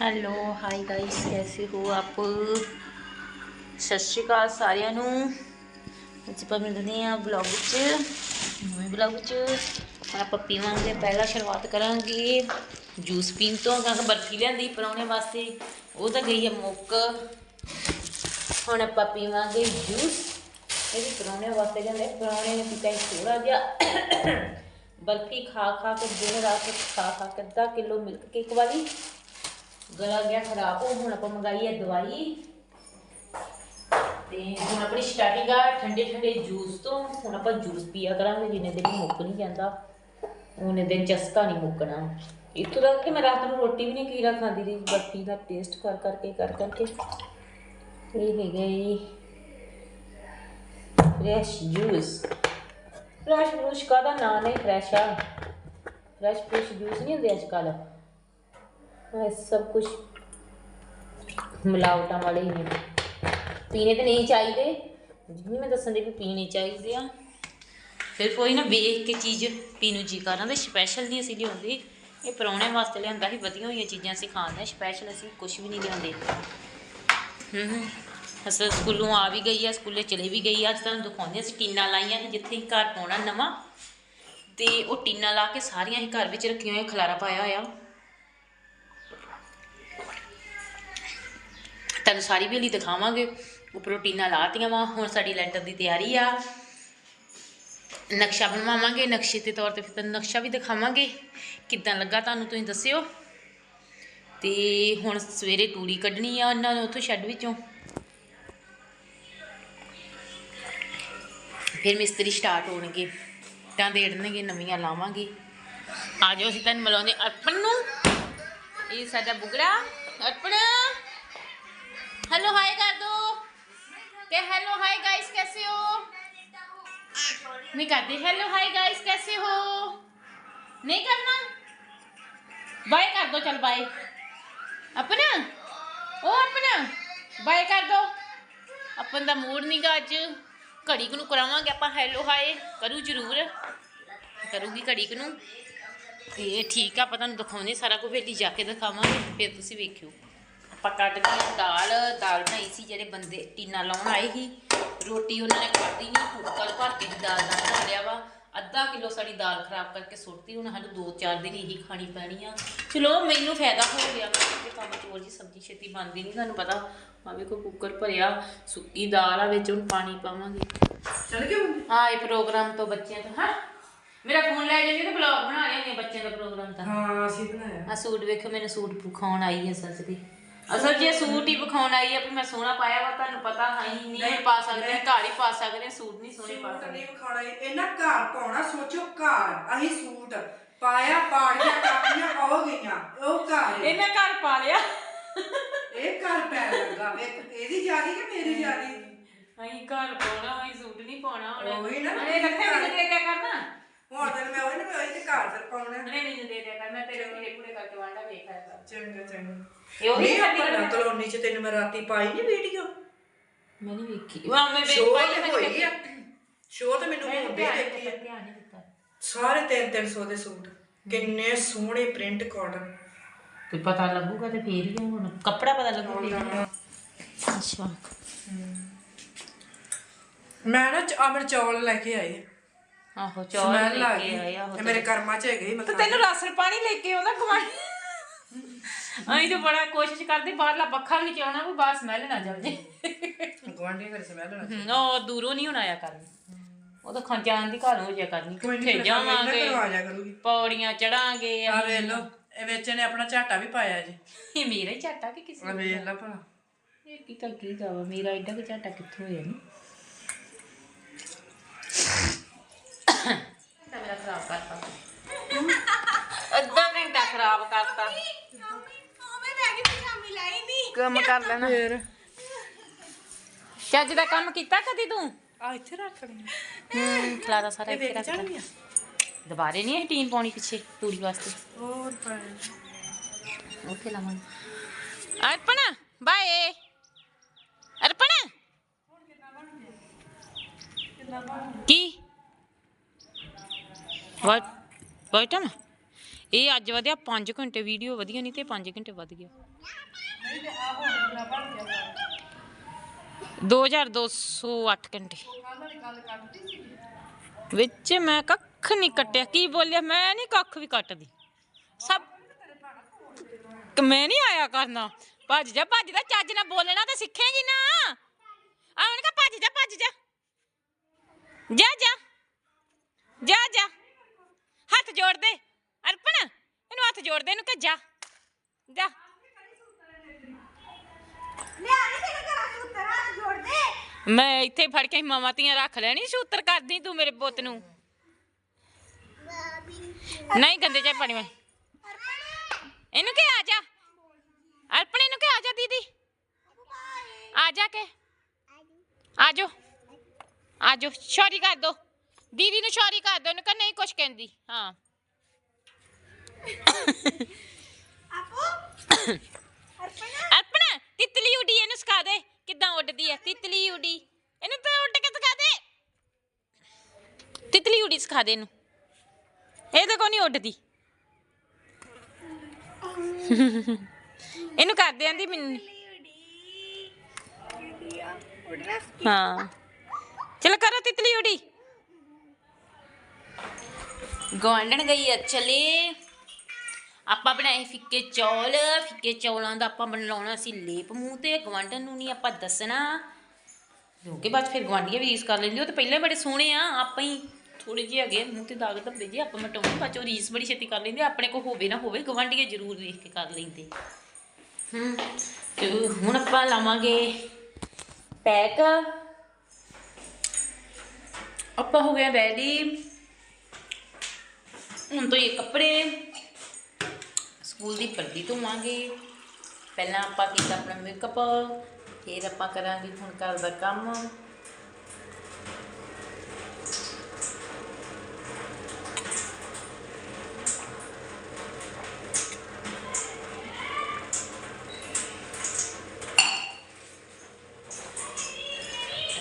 Hello hi guys ਕੈਸੇ ਹੋ ਆਪ ਸਤਿ ਸ਼੍ਰੀ ਅਕਾਲ ਸਾਰਿਆਂ ਨੂੰ ਅੱਜ ਆਪਾਂ ਮਿਲਦੇ ਹਾਂ ਵਲੌਗ ਵਿੱਚ ਨਵੇਂ ਵਲੌਗ ਵਿੱਚ ਹੁਣ ਆਪਾਂ ਪੀਵਾਂਗੇ ਪਹਿਲਾਂ ਸ਼ੁਰੂਆਤ ਕਰਾਂਗੇ ਜੂਸ ਪੀਣ ਤੋਂ ਕਿਉਂਕਿ ਬਰਫੀ ਲਿਆਂਦੀ ਪਰੌਣੇ ਵਾਸਤੇ ਉਹ ਤਾਂ ਗਈ ਹੈ ਮੁੱਕ ਹੁਣ ਆਪਾਂ ਪੀਵਾਂਗੇ ਜੂਸ ਇਹ ਵੀ ਪਰੌਣੇ ਵਾਸਤੇ ਜਾਂਦੇ ਪਰੌਣੇ ਨੇ ਪੀਤਾ ਥੋੜਾ ਜਿਹਾ ਬਰਫੀ ਖਾ ਖਾ ਕੇ ਦਿਨ ਰਾਤ ਖਾ ਖਾ ਕੇ ਅੱਧਾ ਕਿਲੋ ਮਿਲਕ ਕੇਕ ਵਾਲੀ ਗਲਾ ਗਿਆ ਖਰਾਬ, ਉਹ ਹੁਣ ਆਪਾਂ ਮੰਗਾਈ ਹੈ ਦਵਾਈ। ਤੇ ਹੁਣ ਆਪਣੀ ਸਟਾਰਟਿੰਗ ਆ ਠੰਡੇ ਠੰਡੇ ਜੂਸ ਤੋਂ, ਹੁਣ ਆਪਾਂ ਜੂਸ ਪੀਆ ਕਰਾਂਗੇ, ਜਿੰਨੇ ਦਿਨ ਮੁੱਕ ਨਹੀਂ ਜਾਂਦਾ। ਉਹਨੇ ਦਿਨ ਚਸਕਾ ਨਹੀਂ ਮੁੱਕਣਾ। ਇੱਥੋਂ ਤੱਕ ਕਿ ਮੈਂ ਰਾਤ ਨੂੰ ਰੋਟੀ ਵੀ ਨਹੀਂ ਕੀਰਾ ਖਾਂਦੀ ਰਹੀ ਬੱਤੀ ਦਾ ਟੇਸਟ ਕਰ ਕਰਕੇ ਕਰ ਕਰਕੇ। ਇਹ ਹੈਗਾ ਫਰੈਸ਼ ਜੂਸ ਫਰੈਸ਼ ਜੂਸ ਕਾਹਦਾ ਨਾਂ ਨਹੀਂ ਫਰੈਸ਼ ਆ। ਫਰੈਸ਼ ਫਰੈਸ਼ ਜੂਸ ਨਹੀਂ ਹੁੰਦੇ ਅੱਜ ਕੱਲ੍ਹ ਇਹ ਸਭ ਕੁਝ ਮਿਲਾਵਟਾਂ ਵਾਲੇ ਹੀ ਨੇ। ਪੀਣੇ ਤੇ ਨਹੀਂ ਚਾਹੀਦੇ। ਜਿੰਨੀ ਮੈਂ ਦੱਸਣ ਦੀ ਵੀ ਪੀਣੇ ਚਾਹੀਦੇ ਆ। ਫਿਰ ਕੋਈ ਨਾ ਵੇਖ ਕੇ ਚੀਜ਼ ਪੀਣੂ ਜੀ ਕਰਾਂ ਤੇ ਸਪੈਸ਼ਲ ਨਹੀਂ ਅਸੀਂ ਲਿਆਉਂਦੇ। ਇਹ ਪਰੌਣੇ ਵਾਸਤੇ ਲਿਆਂਦਾ ਸੀ, ਵਧੀਆ ਹੋਈਆਂ ਚੀਜ਼ਾਂ ਅਸੀਂ ਖਾਂਦੇ ਸਪੈਸ਼ਲ ਅਸੀਂ ਕੁਝ ਵੀ ਨਹੀਂ ਲਿਆਉਂਦੇ। ਹੂੰ ਅਸਲ ਸਕੂਲੋਂ ਆ ਵੀ ਗਈ ਆ, ਸਕੂਲੇ ਚਲੇ ਵੀ ਗਈ ਆ। ਅੱਜ ਤੁਹਾਨੂੰ ਦਿਖਾਉਂਦੇ ਅਸੀਂ ਟੀਨਾ ਲਾਈਆਂ ਨੇ ਜਿੱਥੇ ਘਰ ਪਾਉਣਾ ਨਵਾਂ। ਤੇ ਉਹ ਟੀਨਾ ਲਾ ਕੇ ਸਾਰੀਆਂ ਹੀ ਘਰ ਵਿੱਚ ਰੱਖੀਆਂ ਹੋਈਆਂ, ਖਲਾਰਾ ਪਾਇਆ ਹੋਇਆ। ਤੁਹਾਨੂੰ ਸਾਰੀ ਵੇਲੀ ਦਿਖਾਵਾਂਗੇ। ਉੱਪਰੋਂ ਟੀਨਾ ਲਾਤੀਆਂ ਵਾ, ਹੁਣ ਸਾਡੀ ਲੈਂਟਰ ਦੀ ਤਿਆਰੀ ਆ। ਨਕਸ਼ਾ ਬਣਵਾਵਾਂਗੇ, ਨਕਸ਼ੇ ਦੇ ਤੌਰ ਤੇ ਫਿਰ ਤੁਹਾਨੂੰ ਨਕਸ਼ਾ ਵੀ ਦਿਖਾਵਾਂਗੇ। ਕਿੱਦਾਂ ਲੱਗਾ ਤੁਹਾਨੂੰ ਤੁਸੀਂ ਦੱਸਿਓ। ਤੇ ਹੁਣ ਸਵੇਰੇ ਤੂੜੀ ਕੱਢਣੀ ਆ ਉਹਨਾਂ ਨੂੰ ਉੱਥੋਂ ਸ਼ੈੱਡ ਵਿੱਚੋਂ। ਫਿਰ ਮਿਸਤਰੀ ਸਟਾਰਟ ਹੋਣਗੇ। ਤਾਂ ਦੇੜਨਗੇ ਨਵੀਆਂ ਲਾਵਾਂਗੇ। ਆ ਜਾਓ ਅਸੀਂ ਤੁਹਾਨੂੰ ਮਿਲਾਉਂਦੇ ਅਰਪਣ ਨੂੰ। ਇਹ ਸਾਡਾ ਬੁਗੜਾ, ਅਰਪਣ। हेलो हाय कर दो के हेलो हाय गाइस कैसे हो नहीं करते हेलो हाय गाइस कैसे हो नहीं करना बाय कर दो चल बाय अपना ओ अपना ਬਾਏ ਕਰ ਦੋ ਆਪਾਂ ਦਾ ਮੂਡ ਨਹੀਂਗਾ ਅੱਜ ਘੜੀ ਕੁ ਨੂੰ ਕਰਾਵਾਂਗੇ ਆਪਾਂ ਹੈਲੋ ਹਾਏ ਕਰੂ ਜ਼ਰੂਰ ਕਰੂਗੀ ਘੜੀ ਕੁ ਨੂੰ ਤੇ ਠੀਕ ਆ ਆਪਾਂ ਤੁਹਾਨੂੰ ਦਿਖਾਉਂਦੇ ਸਾਰਾ ਕੁਝ ਵੇਲੀ ਜਾ ਕੇ ਦਿਖਾਵਾਂਗੇ ਫਿਰ ਤੁਸੀਂ ਵੇਖਿਓ ਆਪਾਂ ਕੱਢ ਲਈ ਦਾਲ ਦਾਲ ਬਣਾਈ ਸੀ ਜਿਹੜੇ ਬੰਦੇ ਟੀਨਾ ਲਾਉਣ ਆਏ ਸੀ। ਰੋਟੀ ਉਹਨਾਂ ਨੇ ਖਾਧੀ ਨਹੀਂ ਕੁੱਕਰ ਭਰ ਕੇ ਦੀ ਦਾਲ ਦਾ ਬਣਾ ਲਿਆ ਵਾ। ਅੱਧਾ ਕਿਲੋ ਸਾਡੀ ਦਾਲ ਖਰਾਬ ਕਰਕੇ ਸੁੱਟਤੀ ਹੁਣ ਸਾਨੂੰ 2-4 ਦਿਨ ਇਹੀ ਖਾਣੀ ਪੈਣੀ ਆ। ਚਲੋ ਮੈਨੂੰ ਫਾਇਦਾ ਹੋ ਗਿਆ ਕਿ ਕੰਮ ਚੋਰ ਜੀ ਸਬਜ਼ੀ ਛੇਤੀ ਬਣਦੀ ਨਹੀਂ ਤੁਹਾਨੂੰ ਪਤਾ ਆ ਵੇਖੋ ਕੁੱਕਰ ਭਰਿਆ ਸੁੱਕੀ ਦਾਲ ਆ ਵਿੱਚ ਹੁਣ ਪਾਣੀ ਪਾਵਾਂਗੇ। ਚਲ ਗਿਆ ਹਾਂ ਇਹ ਪ੍ਰੋਗਰਾਮ ਤੋਂ ਬੱਚਿਆਂ ਤੋਂ ਹਾਂ। ਮੇਰਾ ਫੋਨ ਲੈ ਜਾਂਦੀ ਤੇ ਬਲੌਗ ਬਣਾ ਲਿਆ ਬੱਚਿਆਂ ਦਾ ਪ੍ਰੋਗਰਾਮ ਤਾਂ। ਹਾਂ ਅਸੀਂ ਬਣਾਇਆ। ਆ ਸੂਟ ਵੇਖੋ ਮੈਨੂੰ ਸੂਟ ਵਿਖਾਉਣ ਆਈ ਹੈ ਸੱਚ ਦੀ ਅਸਲ ਜੇ ਸੂਟ ਹੀ ਵਿਖਾਉਣ ਆਈ ਹੈ ਵੀ ਮੈਂ ਸੋਹਣਾ ਪਾਇਆ ਵਾ ਤੁਹਾਨੂੰ ਪਤਾ ਹੈ ਹੀ ਨਹੀਂ ਨਹੀਂ, ਪਾ ਸਕਦੇ ਨਹੀਂ। ਘਰ ਹੀ ਪਾ ਸਕਦੇ ਸੂਟ ਨਹੀਂ ਸੋਹਣੇ ਪਾ ਸੂਟ ਸਕਦੇ। ਨਹੀਂ ਵਿਖਾਉਣਾ ਇਹਨਾਂ ਘਰ ਪਾਉਣਾ ਸੋਚੋ ਘਰ ਅਸੀਂ ਸੂਟ। ਪਾਇਆ ਪਾੜੀਆਂ ਕਾਪੀਆਂ ਹੋ ਗਈਆਂ ਉਹ ਘਰ ਏ। ਇਹਨੇ ਘਰ ਪਾ ਲਿਆ। ਇਹ ਘਰ ਪੈ ਲੱਗਾ ਵੇਖ ਇਹਦੀ ਜਾਦੀ ਕਿ ਮੇਰੀ ਜਾਦੀ ਅਸੀਂ ਘਰ ਪਾਉਣਾ ਅਸੀਂ ਸੂਟ ਨਹੀਂ ਪਾਉਣਾ ਹੁਣ। ਉਹੀ ਨਾ। ਅਰੇ ਰੱਖੇ ਮੈਨੂੰ ਦੇ ਦਿਆ ਕਰਨਾ? ਹੁਣ ਤੇ ਮੈਂ ਉਹਨੇ ਮੈਂ ਉਹੀ ਤੇ ਘਰ ਫਿਰ ਪਾਉਣਾ। ਅਰੇ ਮੈਨੂੰ ਦੇ ਦਿਆ ਕਰ ਮੈਂ ਤੇਰੇ ਪੂਰੇ ਪੂਰੇ ਕਰਕੇ ਵਾਂਡਾ ਵੇਖ ਆਇਆ ਕਰ। ਚੰਗਾ ਚੰਗਾ। ਇਹ ਉਹੀ ਨਹੀਂ ਸਾਡੀ ਆਪਣਾ ਕਲੋਨੀ ਚ ਤੈਨੂੰ ਮੈਂ ਰਾਤੀ ਪਾਈ ਨਹੀਂ ਵੀਡੀਓ ਮੈਂ ਨਹੀਂ ਵੇਖੀ। ਵਾਹ ਮੈਂ ਵੇਖ ਸ਼ੋਅ ਪਾਈ ਤੇ ਮੈਂ ਹੋਈ ਆ। ਸ਼ੋਅ ਤੇ ਮੈਨੂੰ ਮੈਂ ਹੁੰਦੀ ਧਿਆਨ ਦੇਖੀ ਆ। ਧਿਆਨ ਨਹੀਂ ਦਿੱਤਾ। ਸਾਰੇ 3-300 ਦੇ ਸੂਟ। ਕਿੰਨੇ ਸੋਹਣੇ ਪ੍ਰਿੰਟ ਕਾਟਨ ਤੇ ਪਤਾ ਲੱਗੂਗਾ ਤੇ ਫੇਰ ਹੀ ਆ ਹੁਣ। ਕੱਪੜਾ ਪਤਾ ਲੱਗੂਗਾ ਅੱਛਾ। ਮੈਂ ਨਾ ਅਮਰ ਚੌਲ ਲੈ ਕੇ ਆਈ। ਆਹੋ ਚੌਲ ਸਮੈਲ ਲੈ ਆ ਕੇ ਗਈ ਇਹ ਮੇਰੇ ਕਰਮਾਂ ਚ ਹੈਗੇ ਮਤਲਬ ਤੈਨੂੰ ਰਾਸ਼ਨ ਪਾਣੀ ਲੈ ਕੇ ਆਉਂਦਾ ਕਮਾਈ ਅਸੀਂ ਤਾਂ ਬੜਾ ਕੋਸ਼ਿਸ਼ ਕਰਦੇ ਬਾਹਰਲਾ ਪੱਖਾ ਵੀ ਨਹੀਂ ਚਾਉਣਾ ਵੀ ਬਾਹਰ ਸਮੈਲ ਨਾ ਜਾਵੇ। ਗਵਾਂਢੀ ਘਰ ਸਮੈਲ ਹਮ, ਉਹ ਦੂਰੋਂ ਨਹੀਂ ਹੁਣ ਆਇਆ ਕਰਨੀ। ਉਹ ਤਾਂ ਖੰਜਾਨ ਦੀ ਘਰ ਹੋ ਜਾ ਕਰਨੀ ਕਿੱਥੇ ਨਹੀਂ ਜਾਵਾਂਗੇ? ਜਾ ਪੌੜੀਆਂ ਚੜਾਂਗੇ ਆ ਵੇਖ ਲੋ ਇਹ ਵਿੱਚ ਨੇ ਆਪਣਾ ਝਾਟਾ ਵੀ ਪਾਇਆ ਜੀ। ਇਹ ਮੇਰਾ ਹੀ ਝਾਟਾ ਕਿ ਕਿਸੇ ਆ ਵੇਖ ਲੈ ਭਲਾ। ਇਹ ਕੀ ਤਾਂ ਕੀ ਜਾਵਾ? ਮੇਰਾ ਐਡਾ ਕਿ ਝਾਟਾ ਕਿੱਥੋਂ ਹੋਇਆ ਨੀ? ਮੇਰਾ ਖਰਾਬ ਕਰਤਾ ਅੱਧਾ ਘੰਟਾ ਖਰਾਬ ਕਰਤਾ। ਕੰਮ ਕਰ ਲੈਣਾ। ਫੇਰ। ਚੱਜ ਦਾ ਕੰਮ ਕੀਤਾ ਕਦੀ ਤੂੰ? ਆ ਇੱਥੇ ਰੱਖ ਲਈ ਹੂੰ। ਖਲਾਰਾ ਸਾਰਾ ਇਹ ਇੱਥੇ ਵੇਖ ਰੱਖ ਜਾਣਗੀਆਂ ਦੁਬਾਰੇ ਨਹੀਂ ਇਹ ਟੀਨ ਪਾਉਣੀ ਪਿੱਛੇ ਤੂੜੀ ਵਾਸਤੇ? ਹੋਰ ਪਰ ਉੱਥੇ ਲਾਵਾਂਗੇ। ਅਰਪਣ ਬਾਏ। ਅਰਪਣ। ਕੀ? ਵਾਟ ਵਾਟਮ ਇਹ ਅੱਜ ਵਧਿਆ 5 ਘੰਟੇ ਵੀਡੀਓ ਵਧੀਆ ਨਹੀਂ ਤੇ 5 ਘੰਟੇ ਵੱਧ ਗਿਆ। 2208 ਘੰਟੇ। ਵਿੱਚ ਮੈਂ ਕੱਖ ਨਹੀਂ ਕੱਟਿਆ। ਕੀ ਬੋਲਿਆ? ਮੈਂ ਨਹੀਂ ਕੱਖ ਵੀ ਕੱਟਦੀ। ਸਭ ਮੈਂ ਨਹੀਂ ਆਇਆ ਕਰਨਾ। ਭੱਜ ਜਾ ਭੱਜ ਜਾ, ਚੱਜ ਨਾਲ ਬੋਲਣਾ ਤਾਂ ਸਿੱਖੇਗੀ ਨਾ। ਆਉਣ ਕਾ ਭੱਜ ਜਾ ਭੱਜ ਜਾ। ਜਾ ਜਾ। ਜਾ ਜਾ। ਹੱਥ ਜੋੜ ਦੇ। ਅਰਪਣ ਇਹਨੂੰ ਹੱਥ ਜੋੜ ਦੇ ਇਹਨੂੰ ਕਿ ਜਾ। ਜਾ ਮੈਂ ਇੱਥੇ ਫੜ ਕੇ ਮਾਮਾ ਤੀਆਂ ਰੱਖ ਲੈਣੀ ਸ਼ੂਤਰ ਕਰਦੀ ਤੂੰ ਮੇਰੇ ਪੁੱਤ ਨੂੰ। ਨਹੀਂ ਗੰਦੇ ਚਾਹ ਪਾਣੀ ਮੈਂ। ਇਹਨੂੰ ਕਿ ਆ ਜਾ? ਅਰਪਣ ਇਹਨੂੰ ਕਿ ਆ ਜਾ ਦੀਦੀ? ਆ ਜਾ ਕੇ। ਆ ਜਾ ਆ ਜਾ ਸ਼ੌਰੀ ਕਰ ਦੋ। ਦੀਦੀ ਨੂੰ ਸ਼ੌਰੀ ਕਰ ਦੋ ਕਹ ਨਹੀਂ ਕੁਛ ਕਹਿੰਦੀ। ਹਾਂ। ਅਰਪਣ। ਤਿਤਲੀ ਉਡੀ ਇਹਨੂੰ ਸਿਖਾ ਦੇ ਕਿੱਦਾਂ ਉੱਡਦੀ ਹੈ। ਤਿਤਲੀ ਉਡੀ। ਇਹਨੂੰ ਤਾਂ ਉੱਡ ਕੇ ਸਿਖਾ ਦੇ। ਤਿਤਲੀ ਉਡੀ ਸਿਖਾ ਦੇ ਇਹਨੂੰ। ਇਹ ਤਾਂ ਕੋਈ ਨਹੀਂ ਉੱਡਦੀ। ਇਹਨੂੰ ਕਰਦੇ ਆਂਦੀ ਮੈਨੂੰ। ਹਾਂ। ਚਲ ਕਰੋ ਤਿਤਲੀ ਉਡੀ। ਗਵਾਂਢਣ ਗਈ ਆ, ਚਲੇ। ਆਪਾਂ ਬਣਾਏ ਫਿੱਕੇ ਚੌਲ, ਫਿੱਕੇ ਚੌਲਾਂ ਦਾ ਆਪਾਂ ਬਣਾਉਣਾ ਸੀ ਲੇਪ ਮੂੰਹ ਤੇ ਗਵਾਂਢਣ ਨੂੰ ਨਹੀਂ ਆਪਾਂ ਦੱਸਣਾ। ਕਿਉਂਕਿ ਬਾਅਦ ਫਿਰ ਗਵਾਂਢੀਆਂ ਵੀ ਰੀਸ ਕਰ ਲੈਂਦੇ, ਉਹ ਤਾਂ ਪਹਿਲਾਂ ਹੀ ਬੜੇ ਸੋਹਣੇ ਆ, ਆਪਾਂ ਹੀ ਥੋੜੇ ਜਿਹੇ ਹੈਗੇ ਮੂੰਹ ਤੇ ਦਾਗ ਧੱਬੇ ਜੇ ਆਪਾਂ ਮਟਾਉਣੇ, ਬਾਅਦ 'ਚੋਂ ਰੀਸ ਬੜੀ ਛੇਤੀ ਕਰ ਲੈਂਦੇ ਆਪਣੇ ਕੋ ਹੋਵੇ ਨਾ ਹੋਵੇ ਗਵਾਂਢੀਆਂ ਜ਼ਰੂਰ ਰੀਸ ਕੇ ਕਰ ਲੈਂਦੇ। ਹੂੰ, ਤੇ ਹੁਣ ਆਪਾਂ ਲਾਵਾਂਗੇ ਪੈਕ। ਆਪਾਂ ਹੋ ਗਿਆ ਰੈਡੀ ਹੁਣ ਤੋਂ ਇਹ ਕੱਪੜੇ ਸਕੂਲ ਦੀ ਪਰਦੀ ਧੋਵਾਂਗੇ। ਪਹਿਲਾਂ ਆਪਾਂ ਕੀਤਾ ਆਪਣਾ ਮੇਕਅਪ ਫਿਰ ਆਪਾਂ ਕਰਾਂਗੇ ਹੁਣ ਘਰ ਦਾ ਕੰਮ।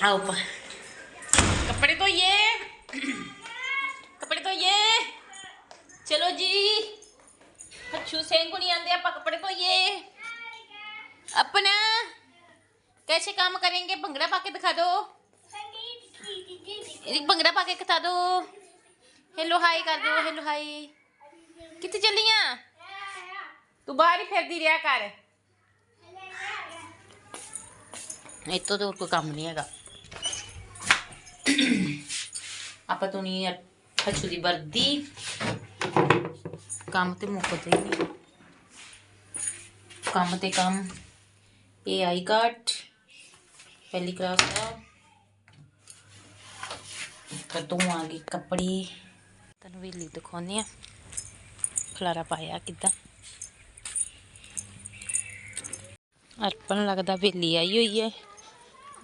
ਆਓ ਪਾ करेंगे भंगड़ा पाके दिखा दो एक भंगड़ा पाके दिखा दो हेलो हाय कर दो हेलो हाय कितने चलिया तू बाहर ही फिरदी रहा कर ਇੱਥੋਂ ਤੇ ਹੋਰ ਕੋਈ ਕੰਮ ਨਹੀਂ ਹੈਗਾ ਆਪਾਂ ਤੋਂ ਨਹੀਂ ਹੱਛੂ ਦੀ ਵਰਦੀ ਕੰਮ ਤੇ ਮੁੱਕਦੇ ਹੀ ਨਹੀਂ ਕੰਮ ਤੇ ਕੰਮ ਇਹ ਆਈ ਕਾਰਡ ਪਹਿਲੀ ਕਲਾਸ ਦਾ ਕਦੋਂ ਆ ਗਏ ਕੱਪੜੇ। ਤੈਨੂੰ ਵੇਲੀ ਦਿਖਾਉਂਦੇ ਆ। ਖਲਾਰਾ ਪਾਇਆ ਕਿੱਦਾਂ। ਅਰਪਣ ਲੱਗਦਾ ਵੇਲੀ ਆਈ ਹੋਈ ਹੈ।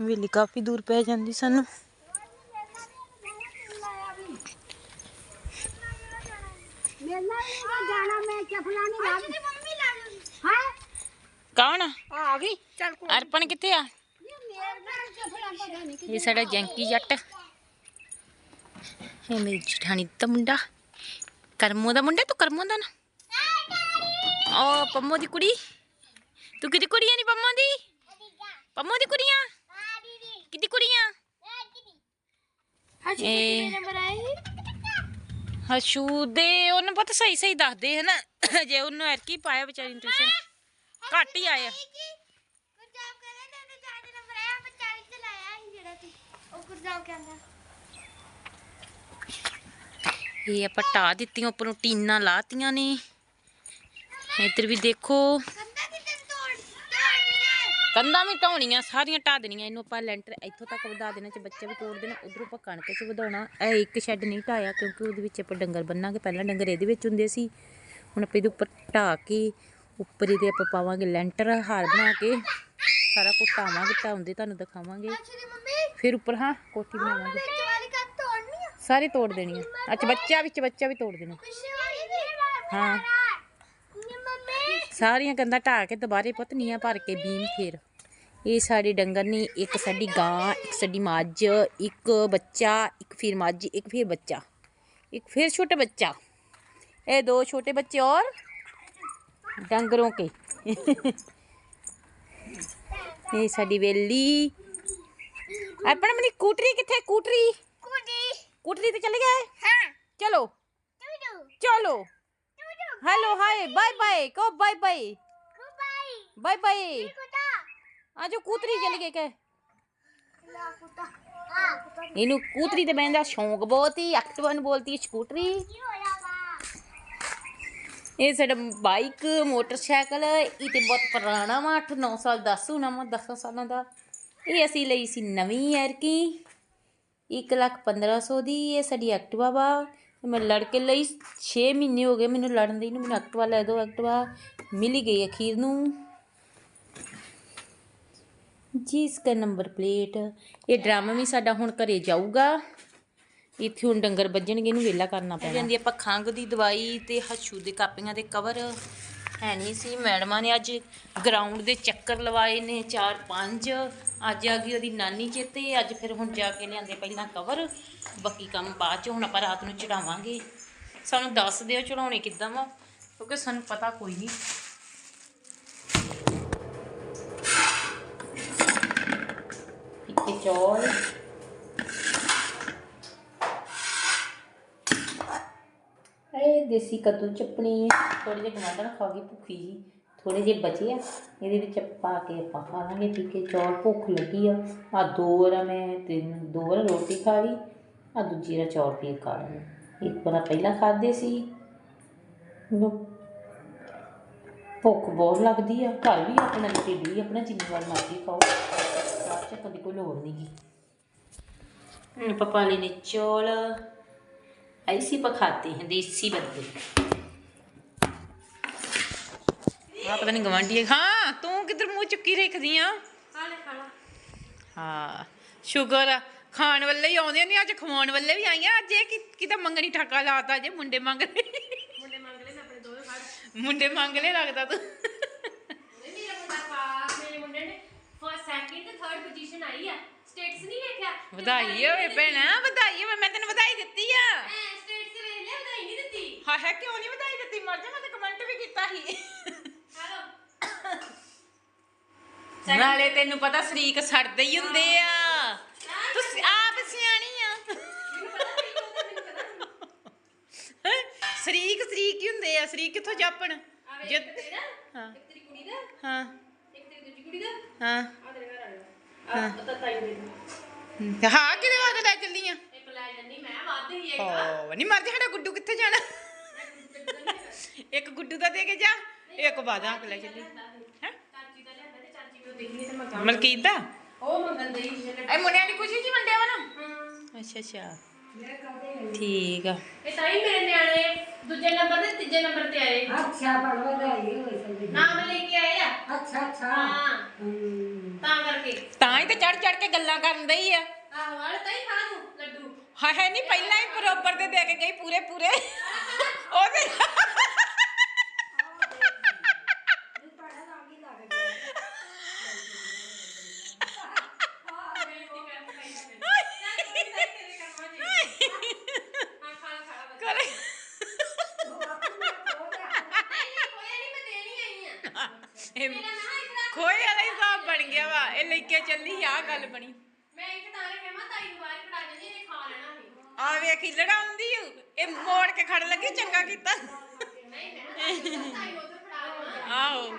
ਵੇਲੀ ਕਾਫੀ ਦੂਰ ਪੈ ਜਾਂਦੀ ਸਾਨੂੰ। ਮੇਲਾ ਨਹੀਂ ਜਾਣਾ ਮੈਂ ਚਪਲਾ ਨਹੀਂ ਲਾ ਅੱਜ ਮੰਮੀ ਲਾ ਹਾਂ ਕੌਣ? ਆ? ਆ ਗਈ। ਚੱਲ ਕੋ ਅਰਪਣ ਕਿੱਥੇ ਆ? ਇਹ ਸਾਡਾ ਜੈਂਕੀ ਜੱਟ ਇਹ ਮੇਰੀ ਜਠਾਣੀ ਦਾ ਮੁੰਡਾ ਕਰਮੋ ਦਾ ਮੁੰਡਾ ਤੂੰ ਕਰਮੋ ਦਾ ਨਾ ਓ ਪੰਮੋ ਦੀ ਕੁੜੀ ਤੂੰ ਕਿਹਦੀ ਕੁੜੀ ਆ ਨੀ ਪੰਮੋ ਦੀ ਪੰਮੋ ਦੀ ਕੁੜੀਆਂ ਕਿਹਦੀ ਕੁੜੀਆਂ ਹਾਂਜੀ ਇਹ- ਕਿੰਨੇ ਨੰਬਰ ਆਏ ਹਸ਼ੂ ਦੇ ਉਹਨੂੰ ਪਤਾ ਸਹੀ ਸਹੀ ਦੱਸਦੇ ਹੈ ਨਾ ਜੇ ਉਹਨੂੰ ਐਰਕੀ ਪਾਇਆ ਵਿਚਾਰੀ ਨੂੰ ਟਿਊਸ਼ਨ ਘੱਟ ਹੀ ਆਇਆ ਗੁਰਜਾਬ ਕਹਿੰਦੇ ਨੇ ਉਹਨੇ ਚਾਰ ਨੰਬਰ ਆਇਆ ਆਪਾਂ 40 ਤੇ ਲਾਇਆ ਸੀ ਜਿਹੜਾ ਸੀ ਇਹ ਆਪਾਂ ਢਾ ਦਿੱਤੀਆਂ ਉੱਪਰੋਂ ਟੀਨਾਂ ਲਾਤੀਆਂ ਨੇ। ਇੱਧਰ ਵੀ ਦੇਖੋ। ਕੰਧਾਂ ਵੀ ਢਾਉਣੀਆਂ ਸਾਰੀਆਂ ਢਾ ਦੇਣੀਆਂ। ਇਹਨੂੰ ਆਪਾਂ ਲੈਂਟਰ ਇੱਥੋਂ ਤੱਕ ਵਧਾ ਦੇਣਾ ਚ ਬੱਚਾ ਵੀ ਤੋੜ ਦੇਣਾ ਉਧਰੋਂ ਆਪਾਂ ਕਣਕ ਚ ਵਧਾਉਣਾ। ਇਹ ਇੱਕ ਸ਼ੈੱਡ ਨਹੀਂ ਢਾਇਆ ਕਿਉਂਕਿ ਉਹਦੇ ਵਿੱਚ ਆਪਾਂ ਡੰਗਰ ਬੰਨਾਂਗੇ। ਪਹਿਲਾਂ ਡੰਗਰ ਇਹਦੇ ਵਿੱਚ ਹੁੰਦੇ ਸੀ। ਹੁਣ ਆਪਾਂ ਇਹਦੇ ਉੱਪਰ ਢਾ ਕੇ ਉੱਪਰ ਇਹਦੇ ਆਪਾਂ ਪਾਵਾਂਗੇ ਲੈਂਟਰ ਹਾਰ ਬਣਾ ਕੇ। ਸਾਰਾ ਕੁਝ ਆਵਾਂਗੇ ਤਾਂ ਹੁੰਦੇ ਤੁਹਾਨੂੰ ਦਿਖਾਵਾਂਗੇ। ਫਿਰ ਉੱਪਰ ਹਾਂ ਕੋਠੀ ਬਣਾਵਾਂਗੇ। ਸਾਰੀ ਤੋੜ ਦੇਣੀ ਆ। ਅੱਛਾ ਬੱਚਾ ਵਿੱਚ ਬੱਚਾ ਵੀ ਤੋੜ ਦੇਣਾ। ਹਾਂ। ਸਾਰੀਆਂ ਕੰਧਾਂ ਢਾ ਕੇ ਦੁਬਾਰੇ ਪਤਨੀਆਂ ਭਰ ਕੇ ਬੀਮ ਫੇਰ। ਇਹ ਸਾਡੇ ਡੰਗਰ ਨੇ ਇੱਕ ਸਾਡੀ ਗਾਂ ਇੱਕ ਸਾਡੀ ਮੱਝ ਇੱਕ ਬੱਚਾ ਇੱਕ ਫਿਰ ਮੱਝ ਇੱਕ ਫਿਰ ਬੱਚਾ। ਇੱਕ ਫਿਰ ਛੋਟਾ ਬੱਚਾ। ਇਹ ਦੋ ਛੋਟੇ ਬੱਚੇ ਔਰ ਡੰਗਰੋਂ ਕੇ। बेली कूतरी चले गए? कूतरी तो बहन शौक बहुत ही अक्टवन बोलती स्कूटरी ਇਹ ਸਾਡਾ ਬਾਈਕ, ਮੋਟਰਸਾਈਕਲ, ਇਹ ਤੇ ਬਹੁਤ ਪੁਰਾਣਾ ਵਾ 8-9 ਸਾਲ 10 ਹੋਣਾ ਵਾ 10 ਸਾਲਾਂ ਦਾ। ਇਹ ਅਸੀਂ ਲਈ ਸੀ ਨਵੀਂ ਐਰਕੀ 1 ਲੱਖ 1500 ਦੀ, ਇਹ ਸਾਡੀ ਐਕਟਿਵਾ ਵਾ। ਮੈਂ ਲੜ ਕੇ ਲਈ 6 ਮਹੀਨੇ ਹੋ ਗਏ ਮੈਨੂੰ ਲੜਨ ਦੀ ਨੂੰ, ਮੈਨੂੰ ਐਕਟਿਵਾ ਲੈ ਦਿਓ ਐਕਟਿਵਾ ਮਿਲ ਗਈ ਅਖੀਰ ਨੂੰ। ਜੀ, ਇਸ ਇਸਕਾ ਨੰਬਰ ਪਲੇਟ, ਇਹ ਡਰਮ ਵੀ ਸਾਡਾ ਹੁਣ ਘਰੇ ਜਾਊਗਾ। ਇੱਥੇ ਹੁਣ ਡੰਗਰ ਵੱਜਣਗੇ ਇਹਨੂੰ ਵੇਲਾ ਕਰਨਾ ਪੈਣਾ। ਜਾਂਦੀ ਆਪਾਂ ਖੰਗ ਦੀ ਦਵਾਈ ਤੇ ਹੱਛੂ ਦੇ ਕਾਪੀਆਂ ਦੇ ਕਵਰ ਹੈ ਨਹੀਂ ਸੀ। ਮੈਡਮਾਂ ਨੇ ਅੱਜ ਗਰਾਊਂਡ ਦੇ ਚੱਕਰ ਲਵਾਏ ਨੇ 4-5 ਅੱਜ ਆ ਗਈ ਉਹਦੀ ਨਾਨੀ ਚੇਤੇ। ਅੱਜ ਫਿਰ ਹੁਣ ਜਾ ਕੇ ਲਿਆਂਦੇ ਪਹਿਲਾਂ ਕਵਰ ਬਾਕੀ ਕੰਮ ਬਾਅਦ ਚ ਹੁਣ ਆਪਾਂ ਰਾਤ ਨੂੰ ਚੜਾਵਾਂਗੇ। ਸਾਨੂੰ ਦੱਸ ਦਿਓ ਚੜਾਉਣੇ ਕਿੱਦਾਂ ਵਾ ਕਿਉਂਕਿ ਸਾਨੂੰ ਪਤਾ ਕੋਈ ਨਹੀਂ। ਫਿੱਕੇ ਚੌਲ। ਦੇਸੀ ਕੱਦੂ ਚਪਣੀ ਥੋੜੇ ਜਿਹੇ ਟਮਾਟਰ ਖਾ ਗਈ ਭੁੱਖੀ ਜੀ। ਥੋੜੇ ਜਿਹੇ ਬਚੇ ਆ। ਇਹਦੇ ਵਿੱਚ ਪਾ ਕੇ ਆਪਾਂ ਖਾ ਲਾਂਗੇ। ਪੀ ਕੇ ਚੌਲ ਭੁੱਖ ਲੱਗੀ ਆ। ਆ ਦੋ ਵਾਰ ਮੈਂ ਤਿੰਨ, ਦੋ ਵਾਰ ਰੋਟੀ ਖਾ ਲਈ। ਆ ਦੂਜੀ ਵਾਰ ਚੌਲ ਪੀ ਖਾ ਲਈ ਇੱਕ ਵਾਰ ਪਹਿਲਾਂ ਖਾਦੇ ਸੀ। ਨੂੰ ਭੁੱਖ ਬਹੁਤ ਲੱਗਦੀ ਆ। ਘਰ ਵੀ ਆਪਣਾ ਢਿੱਡ ਵੀ ਆਪਣਾ ਜਿੰਨੀ ਵਾਰ ਮਰਜ਼ੀ ਖਾਓ। ਬਾਅਦ ਕੋਈ ਲੋੜ ਨਹੀਂ ਗੀ। ਪਪਾ ਲਈ ਨੇ ਚੌਲ। ऐसी पकाते हैं देसी बंदे ਆ ਪਤਾ ਨਹੀਂ ਗਵਾਂਢੀ ਹਾਂ ਤੂੰ ਕਿੱਧਰ ਮੂੰਹ ਚੁੱਕੀ ਰੱਖਦੀ ਆ ਹਾਂ ਸ਼ੁਗਰ ਆ ਖਾਣ ਵੱਲੇ ਹੀ ਆਉਂਦੇ ਨੇ ਅੱਜ ਖਵਾਉਣ ਵੱਲੇ ਵੀ ਆਈਆਂ ਅੱਜ ਇਹ ਕਿ- ਕਿਤੇ ਮੰਗਣੀ ਠਾਕਾ ਲਾਤਾ ਜੇ ਮੁੰਡੇ ਮੰਗ ਲਏ ਮੁੰਡੇ ਮੰਗ ਲਏ ਆਪਣੇ ਦੋਵੇਂ ਫੜ ਮੁੰਡੇ ਮੰਗ ਲਏ ਲੱਗਦਾ ਤੂੰ ਮੇਰਾ ਮੁੰਡਾ ਪਾ ਮੇਰੇ ਮੁੰਡੇ ਨੇ ਫਸਟ ਸੈਕਿੰਡ ਤੇ ਥਰਡ ਪੋਜੀਸ਼ਨ ਆਈ ਆ ਸਟੇਟਸ ਨਹੀਂ ਵੇਖਿਆ? ਵਧਾਈ ਹੋਵੇ ਭੈਣਾ ਵਧਾਈ ਹੋਵੇ ਮੈਂ ਤੈਨੂੰ ਵਧਾਈ ਦਿੱਤੀ ਆ। ਐ ਸਟੇਟਸ ਵੇਖ ਲਿਆ ਵਧਾਈ ਨਹੀਂ ਦਿੱਤੀ। ਹਾਂ ਹੈ ਕਿਉਂ ਨਹੀਂ ਵਧਾਈ ਦਿੱਤੀ? ਮਰ ਜਾ ਮੈਂ ਤਾਂ ਕਮੈਂਟ ਵੀ ਕੀਤਾ ਸੀ। ਹੈਲੋ। ਨਾਲੇ ਤੈਨੂੰ ਪਤਾ ਸ਼ਰੀਕ ਸੜਦੇ ਹੀ ਹੁੰਦੇ ਆ। ਤੂੰ ਸ- ਆਪ ਸਿਆਣੀ ਆ। ਹੈਂ? ਸ਼ਰੀਕ ਸ਼ਰੀਕ ਹੀ ਹੁੰਦੇ ਆ। ਸ਼ਰੀਕ ਕਿੱਥੋਂ ਜਾਪਣ? ਇੱਕ ਤੇਰਾ ਹਾਂ। ਇੱਕ ਤੇਰੀ ਕੁੜੀ ਦਾ ਹਾਂ। ਇੱਕ ਤੇਰੀ ਦੂਜੀ ਕੁੜੀ ਦਾ। ਹਾਂ। ਆ ਤੇਰੇ ਘਰ ਵਾਲਾ ਤੇ ਹਾਂ। ਕਿਹਦੇ ਵਾਸਤੇ ਲੈ ਚੱਲੀ ਆ? ਇੱਕ ਲੈ ਜੰਨੀ ਮੈਂ ਵੱਧ ਹੀ ਇੱਕ। ਓ ਨਹੀਂ ਮਰ ਜਾ ਸਾਡਾ ਗੁੱਡੂ ਕਿੱਥੇ ਜਾਣਾ? ਇੱਕ ਗੁੱਡੂ ਦਾ ਦੇ ਕੇ ਜਾ ਇੱਕ ਬਾਦਾ ਲੈ ਚੱਲੀ। ਹੈ? ਚਾਚੀ ਦਾ ਲਿਆਂਦਾ ਤੇ ਚਾਚੀ ਨੂੰ ਦੇਖੀ ਤੇ ਮੈਂ ਮਲਕੀਤ ਦਾ? ਉਹ ਮੰਗਣ ਦੇ ਜਿਹੜੇ ਇਹ ਮੁੰਡਿਆਂ ਦੀ ਖੁਸ਼ੀ ਜੀ ਵੰਡਿਆ ਵਾ ਨਾ? ਹਾਂ। ਅੱਛਾ ਅੱਛਾ। ਠੀਕ ਆ। ਇਹ ਤਾਂ ਹੀ ਮੇਰੇ ਨਿਆਣੇ ਦੂਜੇ ਨੰਬਰ ਤੇ ਤੀਜੇ ਨੰਬਰ ਤੇ ਆਏ। ਅੱਛਾ ਬੜ ਵਧਾਈ ਹੋਵੇ ਸਭੀ ਨਾਮ ਲੈ ਕੇ ਆਏ ਆ? ਅੱਛਾ ਅੱਛਾ। ਹਾਂ। ਹਮ, ਤਾਂ ਕਰਕੇ। ਤਾਂ ਹੀ ਤੇ ਚੜ ਚੜ ਕੇ ਗੱਲਾਂ ਕਰਨ ਦਈ ਆ। ਆਹ ਵਾਲ ਤਾਂ ਹੀ ਖਾ ਤੂੰ ਲੱਡੂ। ਹਾਂ ਹੈ ਨਹੀਂ ਪਹਿਲਾਂ ਹੀ ਬਰੋਬਰ ਦੇ ਦੇ ਕੇ ਗਈ ਪੂਰੇ ਪੂਰੇ ਉਹਦੇ ਕਰੇ ਇਹ ਖੋਏ ਵਾਲਾ ਹਿਸਾਬ ਬਣ ਗਿਆ ਵਾ ਇਹ ਲੈ ਕੇ ਚੱਲੀ ਆ ਗੱਲ ਬਣੀ। ਆ ਵੇਖ ਲੜਾ ਆਉਂਦੀ ਓ। ਇਹ ਮੋੜ ਕੇ ਖੜ ਲੱਗੀ ਚੰਗਾ ਕੀਤਾ। ਆਓ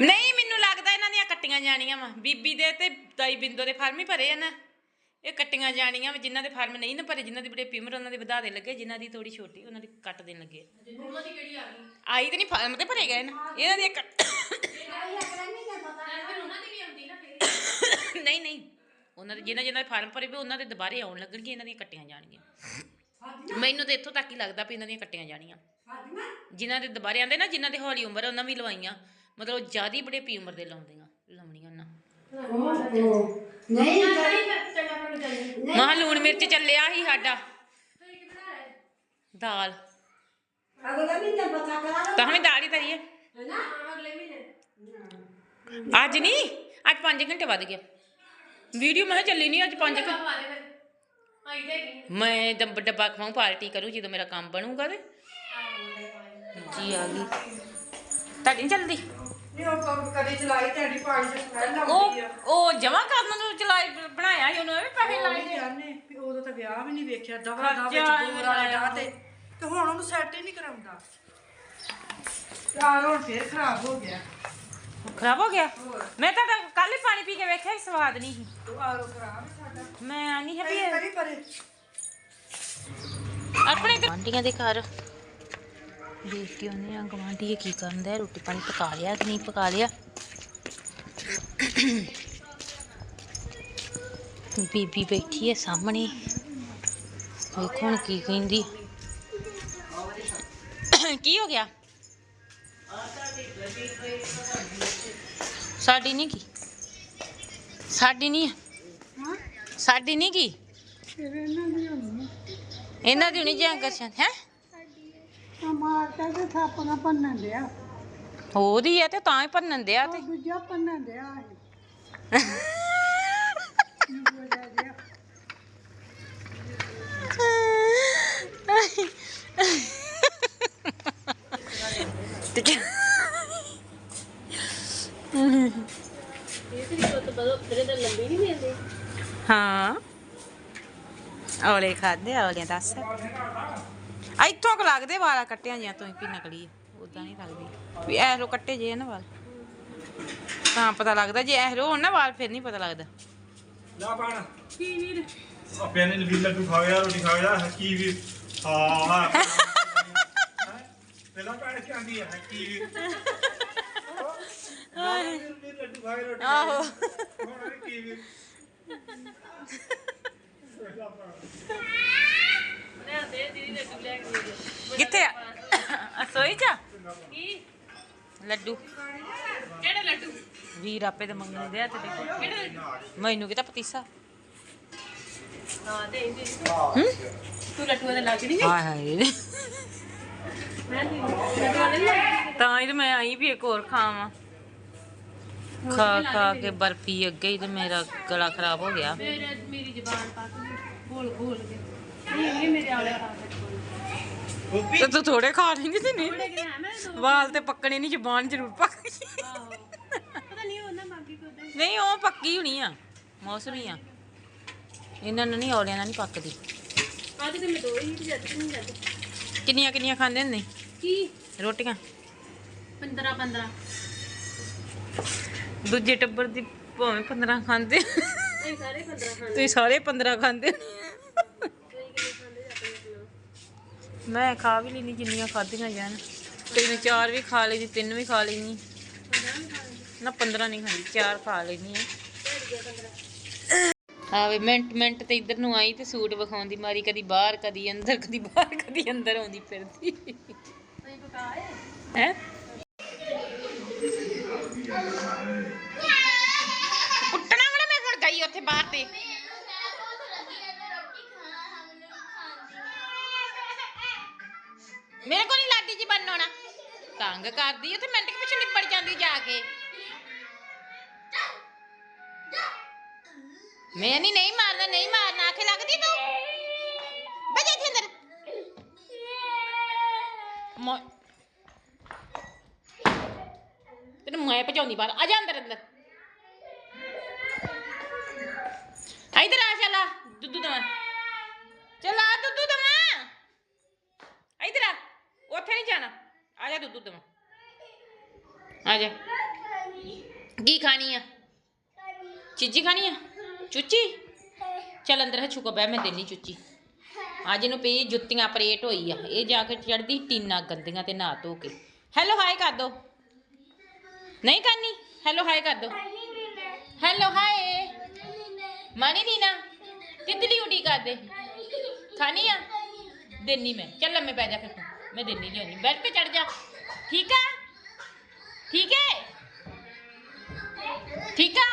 ਨਹੀਂ ਮੈਨੂੰ ਲੱਗਦਾ ਇਹਨਾਂ ਦੀਆਂ ਕੱਟੀਆਂ ਜਾਣੀਆਂ ਵਾ। ਬੀਬੀ ਦੇ ਤੇ ਦਾਈ ਬਿੰਦੋ ਦੇ ਫਾਰਮ ਹੀ ਭਰੇ ਆ ਨਾ। ਇਹ ਕੱਟੀਆਂ ਜਾਣੀਆਂ ਵਾ ਜਿਨ੍ਹਾਂ ਦੇ ਫਾਰਮ ਨਹੀਂ ਨਾ ਭਰੇ ਜਿਨ੍ਹਾਂ ਦੀ ਬੜੇ ਪਿਮਰ ਉਹਨਾਂ ਦੇ ਵਧਾ ਦੇ ਲੱਗੇ ਜਿਨ੍ਹਾਂ ਦੀ ਥੋੜੀ ਛੋਟੀ ਉਹਨਾਂ ਦੀ ਕੱਟ ਦੇਣ ਲੱਗੇ। ਆਈ ਤੇ ਨਹੀਂ ਫਾਰਮ ਤੇ ਭਰੇ ਗਏ ਨਾ। ਇਹਨਾਂ ਦੀ ਕੱਟ ਨਹੀਂ ਨਹੀਂ ਉਹਨਾਂ ਦੇ ਜਿਨ੍ਹਾਂ ਜਿਨ੍ਹਾਂ ਦੇ ਫਾਰਮ ਭਰੇ ਵੀ ਉਹਨਾਂ ਦੇ ਦੁਬਾਰੇ ਆਉਣ ਲੱਗਣਗੇ ਇਹਨਾਂ ਦੀਆਂ ਕੱਟੀਆਂ ਜਾਣਗੀਆਂ। ਮੈਨੂੰ ਤਾਂ ਇੱਥੋਂ ਤੱਕ ਹੀ ਲੱਗਦਾ ਵੀ ਇਹਨਾਂ ਦੀਆਂ ਕੱਟੀਆਂ ਜਾਣੀਆਂ। ਜਿਨ੍ਹਾਂ ਦੇ ਦੁਬਾਰੇ ਆਂਦੇ ਨਾ ਜਿਨ੍ਹਾਂ ਦੇ ਹੌਲੀ ਉਮਰ ਆ, ਉਹਨਾਂ ਵੀ ਲਵਾਈਆਂ। ਮਤਲਬ ਜਿਆਦੀ ਬੜੇ ਪੀ ਉਮਰ ਦੇ ਲਾਉਂਦੀਆਂ ਲਾਉਣੀਆਂ ਉਹਨਾਂ। ਨਹੀਂ ਮਹਾ ਲੂਣ ਮਿਰਚ ਚੱਲਿਆ ਸੀ ਸਾਡਾ। ਦਾਲ। ਅਗਲਾ ਮਹੀਨਾ ਪਤਾ ਤਾਂ ਵੀ ਦਾਲ ਹੀ ਤਰੀ ਹੈ ਹੈਨਾ ਅੱਜ ਨਹੀਂ ਅੱਜ 5 ਘੰਟੇ ਵੱਧ ਗਿਆ ਵੀਡੀਓ ਮੈਂ ਕਿਹਾ ਚੱਲੀ ਨਹੀਂ ਅੱਜ ਪੰਜ ਕੁ- ਪਾ ਦੇ ਫਿਰ। ਆਈ ਤੇ ਕੀ ਮੈਂ ਡੱਬ- ਡੱਬਾ ਖਵਾਉਂ ਪਾਰਟੀ ਕਰੂ ਜਦੋਂ ਮੇਰਾ ਕੰਮ ਬਣੂਗਾ ਤੇ। ਜੀ ਆ ਗਈ। ਤੁਹਾਡੀ ਨੀ ਚੱਲਦੀ? ਨਹੀਂ ਉਹ ਪੰਪ ਕਦੇ ਚਲਾਈ ਤੇ ਐਡੀ ਪਾਣੀ ਚ ਸਮੈਲ ਉਹ ਆਉਂਦੀ ਆ। ਉਹ ਜਮਾ ਕਰਨ ਨੂੰ ਚਲਾਈ ਬਣਾਇਆ ਸੀ ਉਹਨੂੰ ਐਵੇਂ ਪੈਸੇ ਲਾਏ ਉਹ ਜਾਣੇ ਵੀ ਉਦੋਂ ਤਾਂ ਵਿਆਹ ਵੀ ਨਹੀਂ ਵੇਖਿਆ ਦਵਾ ਦਾ ਖਰਚਾ ਵਿੱਚ ਐਵੇਂ ਬੋਰ ਵਾਲਾ ਲਾਇਆ ਡਾਹ ਤੇ ਤੇ ਹੁਣ ਉਹਨੂੰ ਸੈੱਟ ਹੀ ਨਹੀਂ ਕਰਾਉਂਦਾ। ਯਾਰ ਹੁਣ ਫੇਰ ਖਰਾਬ ਹੋ ਗਿਆ। ਖਰਾਬ ਹੋ ਗਿਆ? ਮੈਂ ਤਾਂ ਕੱਲ ਹੀ ਪਾਣੀ ਪੀ ਕੇ ਵੇਖਿਆ ਸੀ, ਸਵਾਦ ਨਹੀਂ ਸੀ। ਤੂੰ ਆਰੋ ਖਰਾਬ ਹੈ ਸਾਡਾ। ਮੈਂ ਨਹੀਂ ਕਰੀ ਹੈਪੀ ਕਰੀ ਪਰੇ ਆਪਣੇ ਗਵਾਂਢੀਆਂ ਦੇ ਘਰ। ਦੇਖ ਕੇ ਉਹਨੇ ਆ ਗਵਾਂਢੀ ਕੀ ਕਰਦਾ ਰੋਟੀ ਪਾਣੀ ਪਕਾ ਲਿਆ ਕਿ ਨਹੀਂ ਪਕਾ ਲਿਆ? ਬੀਬੀ ਬੈਠੀ ਹੈ ਸਾਹਮਣੇ। ਵੇਖੋ ਹੁਣ ਕੀ ਕਹਿੰਦੀ। ਕੀ ਹੋ ਗਿਆ? ਸਾਡੀ ਨਹੀਂ ਕੀ? ਸਾਡੀ ਨਹੀਂ ਸਾਡੀ ਨਹੀਂ ਕੀ? ਇਹਨਾਂ ਦੀ ਨਹੀਂ ਜਾਂ ਕਰਸ਼ਨ ਹੈ? ਤੇ ਥਾਪਣਾ ਪੰਨਣ ਡਿਆ। ਉਹਦੀ ਹੈ ਤੇ ਤਾਂ ਹੀ ਭੰਨਣ ਦਿਆ ਤੇ। ਦੂਜਾ ਡਿਆ ਤੇ ਇਹ। ਤੋਂ ਤਾਂ ਹਾਂ। ਔਲੇ ਖਾਦੇ ਔਲੇ ਦੱਸ। ਇੱਥੋਂ ਕ ਲੱਗਦੇ ਵਾਲਾ ਕੱਟਿਆਂ ਜਾਂ ਤੋਂ ਹੀ ਵੀ ਨਕਲੀ ਉਦਾਂ ਨਹੀਂ ਲੱਗਦੀ। ਵੀ ਐਰੋ ਕੱਟੇ ਜੇ ਆ ਨਾ ਵਾਲ। ਤਾਂ ਪਤਾ ਲੱਗਦਾ ਜੇ ਐਰੋ ਹੋਣ ਨਾ ਵਾਲ ਫਿਰ ਨਹੀਂ ਪਤਾ ਲੱਗਦਾ। ਜਾ ਪਾਣ। ਕੀ ਵੀਰ? ਆਪਿਆਂ ਨੇ ਵੀ ਲੱਡੂ ਖਾਇਆ ਰੋਟੀ ਖਾਇਆ ਹੱਕੀ ਵੀ ਹਾਂ ਹੈਂ? ਪਹਿਲਾਂ ਭੈਣ ਕੀ ਆਂਦੀ ਹੈ। ਹੱਕੀ ਵੀ ਲੱਡੂ ਖਾਇਆ ਰੋਟੀ ਆਹੋ। ਹੁਣ ਹੱਕੀ ਵੀ ਕਿੱਥੇ ਆ? ਅਸੋਈ ਚ ਕੀ? ਲੱਡੂ। ਕਿਹੜੇ ਲੱਡੂ? ਵੀਰ ਆਪੇ ਤੇ ਮੰਗਣ ਦੇ ਆ ਤੇ ਦੇਖੋ। ਕਿਹੜੇ ਲੱਡੂ? ਮੈਨੂੰ ਕਿਤਾ ਪਤੀਸਾ? ਹਾਂ ਦੇ ਦੇ ਹੂੰ? ਤੂੰ ਲੱਡੂਆਂ ਦੇ ਲੱਗ ਨਹੀਂ ਲੱਗ ਤਾਂ ਹੀ ਤੇ ਮੈਂ ਆਈ ਵੀ ਇੱਕ ਹੋਰ ਖਾਵਾਂ। ਖਾ ਖਾ ਕੇ ਬਰਫੀ ਅੱਗੇ ਹੀ ਤੇ ਮੇਰਾ ਗਲਾ ਖਰਾਬ ਹੋ ਗਿਆ। ਮੇਰੇ ਮੇਰੀ ਜ਼ਬਾਨ ਪਾ ਕੇ ਬੋਲ ਬੋਲ ਕੇ। ਤੇ ਤੂੰ ਥੋੜੇ ਖਾ ਲੈਂਦੀ ਸੀ ਨਹੀਂ? ਵਾਲ ਤੇ ਪੱਕਣੇ ਨਹੀਂ ਜ਼ਬਾਨ ਜ਼ਰੂਰ ਪੱਕ ਗਈ। ਆਹੋ ਪਤਾ ਨਹੀਂ ਉਹ ਪੱਕੀ ਹੋਣੀ ਆ। ਮੌਸਮੀ ਆ। ਇਹਨਾਂ ਨੂੰ ਨਹੀਂ ਔਲਿਆਂ ਨਾਲ ਨਹੀਂ ਪੱਕਦੀ। ਤੇ ਕਿੰਨੀਆਂ ਕਿੰਨੀਆਂ ਖਾਂਦੇ ਹੁੰਦੇ? ਕੀ? ਰੋਟੀਆਂ? 15 15 ਦੂਜੇ ਟੱਬਰ ਦੀ ਭਾਵੇਂ 15 ਖਾਂਦੇ। ਅਸੀਂ ਸਾਰੇ 15 ਖਾਂਦੇ। ਤੁਸੀਂ ਸਾਰੇ 15 ਖਾਂਦੇ ਕੋਈ ਕਿੰਨੇ ਖਾਂਦੇ ਜਾਂਦੇ ਆਪਣਾ ਮੈਂ ਖਾ ਵੀ ਲੈਣੀ ਜਿੰਨੀਆਂ ਖਾਧੀਆਂ ਜਾਣ। ਤਿੰਨ ਚਾਰ ਵੀ ਖਾ ਲਈ ਤਿੰਨ ਵੀ ਖਾ ਲੈਣੀ ਨਾ 15 ਨਹੀਂ ਖਾਂਦੀ, ਚਾਰ ਖਾ ਲੈਣੀ ਆ। ਆਵੇ ਮਿੰਟ ਮਿੰਟ ਤੇ ਇੱਧਰ ਨੂੰ ਆਈ ਤੇ ਸੂਟ ਵਿਖਾਉਂਦੀ, ਮਾਰੀ ਕਦੀ ਬਾਹਰ, ਕਦੀ ਅੰਦਰ, ਕਦੀ ਬਾਹਰ, ਕਦੀ ਅੰਦਰ ਆਉਂਦੀ ਫਿਰਦੀ। ਹੈ? ਕੁੱਟਣਾ ਵਾਲਾ ਮੈਂ ਹੁਣ ਗਈ ਉੱਥੇ ਬਾਹਰ ਤੇ? ਮੇਰੇ ਕੋਲ ਨਹੀਂ ਲਾਡੀ ਜੀ ਬੰਨ ਹੋਣਾ ਤੰਗ ਕਰਦੀ, ਉੱਥੇ ਮਿੰਟ ਕਿ ਪਿੱਛੇ ਲਿਪੜ ਜਾਂਦੀ ਜਾ ਕੇ। ਮੈਂ ਨਹੀਂ ਨਹੀਂ ਮਾਰਨਾ ਨਹੀਂ ਮਾਰਨਾ, ਆਖੇ ਲੱਗਦੀ ਤੂੰ? ਬਜਾ ਇੱਥੇ ਅੰਦਰ। ਮੈਂ ਤੈਨੂੰ ਮੈਂ ਭਜਾਉਂਦੀ ਬਾਹਰ। ਆ ਜਾ ਅੰਦਰ ਅੰਦਰ। ਇਧਰ ਆ, ਚੱਲ ਦੁੱਧੂ ਦਵਾ। ਚੱਲ ਆ ਦੁੱਧੂ ਦਵਾ। ਇਧਰ ਆ। ਉੱਥੇ ਨਹੀਂ ਜਾਣਾ। ਆ ਜਾ ਦੁੱਧੂ ਦਵਾ। ਆ ਜਾ। ਕੀ ਖਾਣੀ ਆ? ਚੀਜੀ ਖਾਣੀ ਆ? ਚੁੱਚੀ? ਚੱਲ ਅੰਦਰ ਹਛੂ ਕੋ ਬਹਿ, ਮੈਂ ਦੇਣੀ ਚੁੱਚੀ। ਅੱਜ ਇਹਨੂੰ ਪਈ ਜੁੱਤੀਆਂ ਪਰੇਟ ਹੋਈ ਆ। ਇਹ ਜਾ ਕੇ ਚੜਦੀ ਟੀਨਾ ਗੰਦੀਆਂ ਤੇ ਨਹਾ ਧੋ ਕੇ। ਹੈਲੋ ਹਾਈ ਕਰ ਦੋ। ਨਹੀਂ ਕਰਨੀ? ਹੈਲੋ ਹਾਈ ਕਰ ਦੋ। ਹੈਲੋ ਹਾਈ ਮਾਣੀ ਨੀਨਾ ਤਿੱਤਲੀ ਉਡੀ ਕਰ ਦੇ ਖਾਣੀ ਆ? ਦੇਣੀ ਮੈਂ। ਚੱਲ ਲੰਮੇ ਪੈ ਜਾ ਫਿਰ ਤੂੰ ਮੈਂ ਦੇਣੀ ਲਿਆਉਣੀ ਬੈਠ ਕੇ ਚੜ ਜਾ। ਠੀਕ ਆ? ਠੀਕ ਹੈ ਠੀਕ ਆ?